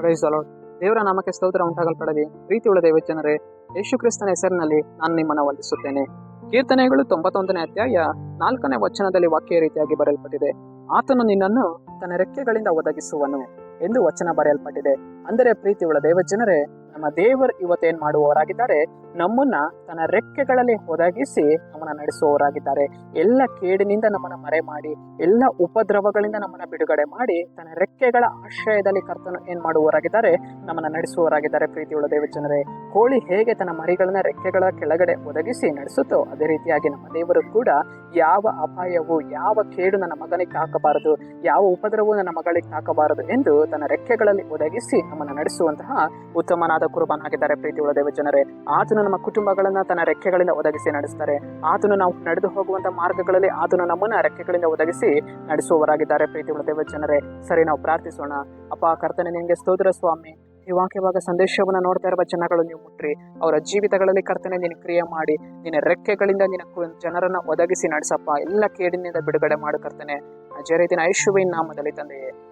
Price hello ದೇವರ ನಾಮಕ್ಕೆ ಸ್ತೋತ್ರ ಉಂಟಾಗಲ್ಪಡಲಿ. ಪ್ರೀತಿಯುಳ್ಳ ದೇವ ಜನರೇ, ಯೇಸು ಕ್ರಿಸ್ತನ ಹೆಸರಿನಲ್ಲಿ ನಾನು ನಿಮ್ಮನ್ನು ವಂದಿಸುತ್ತೇನೆ. ಕೀರ್ತನೆಗಳು ತೊಂಬತ್ತೊಂದನೇ ಅಧ್ಯಾಯ ನಾಲ್ಕನೇ ವಚನದಲ್ಲಿ ವಾಕ್ಯ ರೀತಿಯಾಗಿ ಬರೆಯಲ್ಪಟ್ಟಿದೆ. ಆತನು ನಿನ್ನನ್ನು ತನ್ನ ರೆಕ್ಕೆಗಳಿಂದ ಒದಗಿಸುವನು ಎಂದು ವಚನ ಬರೆಯಲ್ಪಟ್ಟಿದೆ. ಅಂದರೆ ಪ್ರೀತಿಯುಳ್ಳ ದೇವ ಜನರೇ ನಮ್ಮ ದೇವರು ಇವತ್ತೇನ್ ಮಾಡುವವರಾಗಿದ್ದಾರೆ? ನಮ್ಮನ್ನ ತನ್ನ ರೆಕ್ಕೆಗಳಲ್ಲಿ ಒದಗಿಸಿ ನಮ್ಮನ್ನ ನಡೆಸುವವರಾಗಿದ್ದಾರೆ. ಎಲ್ಲ ಕೇಡಿನಿಂದ ನಮ್ಮನ್ನ ಮರೆ ಮಾಡಿ, ಎಲ್ಲ ಉಪದ್ರವಗಳಿಂದ ನಮ್ಮನ್ನ ಬಿಡುಗಡೆ ಮಾಡಿ, ತನ್ನ ರೆಕ್ಕೆಗಳ ಆಶ್ರಯದಲ್ಲಿ ಕರ್ತನು ಏನ್ ಮಾಡುವವರಾಗಿದ್ದಾರೆ? ನಮ್ಮನ್ನ ನಡೆಸುವವರಾಗಿದ್ದಾರೆ ಪ್ರೀತಿಯುಳ್ಳ ದೇವ ಜನರೇ ಕೋಳಿ ಹೇಗೆ ತನ್ನ ಮರಿಗಳನ್ನ ರೆಕ್ಕೆಗಳ ಕೆಳಗಡೆ ಒದಗಿಸಿ ನಡೆಸುತ್ತೋ, ಅದೇ ರೀತಿಯಾಗಿ ನಮ್ಮ ದೇವರು ಕೂಡ ಯಾವ ಅಪಾಯವು, ಯಾವ ಕೇಡು ನನ್ನ ಮಗನಿಗೆ ಹಾಕಬಾರದು, ಯಾವ ಉಪದ್ರವವು ನನ್ನ ಮಗಳಿಗೆ ಹಾಕಬಾರದು ಎಂದು ತನ್ನ ರೆಕ್ಕೆಗಳಲ್ಲಿ ಒದಗಿಸಿ ನಮ್ಮನ್ನು ನಡೆಸುವಂತಹ ಉತ್ತಮನಾದ ಕುರುಬನಾಗಿದ್ದಾರೆ ಪ್ರೀತಿಯುಳ್ಳ ದೇವ ಜನರೇ. ಆತನು ನಮ್ಮ ಕುಟುಂಬಗಳನ್ನ ತನ್ನ ರೆಕ್ಕೆಗಳಿಂದ ಒದಗಿಸಿ ನಡೆಸ್ತಾರೆ. ಆತನು ನಾವು ನಡೆದು ಹೋಗುವಂತಹ ಮಾರ್ಗಗಳಲ್ಲಿ ಆತನು ನಮ್ಮನ್ನ ರೆಕ್ಕೆಗಳಿಂದ ಒದಗಿಸಿ ನಡೆಸುವವರಾಗಿದ್ದಾರೆ ಪ್ರೀತಿಯುಳ್ಳ ದೇವ ಜನರೇ. ಸರಿ, ನಾವು ಪ್ರಾರ್ಥಿಸೋಣ. ಅಪ್ಪ, ಕರ್ತನೆ ನಿಮಗೆ ಸ್ತೋತ್ರ ಸ್ವಾಮಿ. ಈ ವಾಕ್ಯವಾಗ ಸಂದೇಶವನ್ನು ನೋಡ್ತಾ ಇರುವ ಜನಗಳು ನೀವು ಮುಟ್ರಿ. ಅವರ ಜೀವಿತಗಳಲ್ಲಿ ಕರ್ತನೆ, ನೀನು ಕ್ರಿಯೆ ಮಾಡಿ, ನಿನ್ನ ರೆಕ್ಕೆಗಳಿಂದ ನಿನ್ನ ಜನರನ್ನು ಒದಗಿಸಿ ನಡೆಸಪ್ಪ. ಎಲ್ಲ ಕೇಡಿನಿಂದ ಬಿಡುಗಡೆ ಮಾಡು ಕರ್ತನೆ. ಅಜಯ ರೀತಿನ ಐಶುವಿನ ನಾಮದಲ್ಲಿ ತಂದೆಯೇ.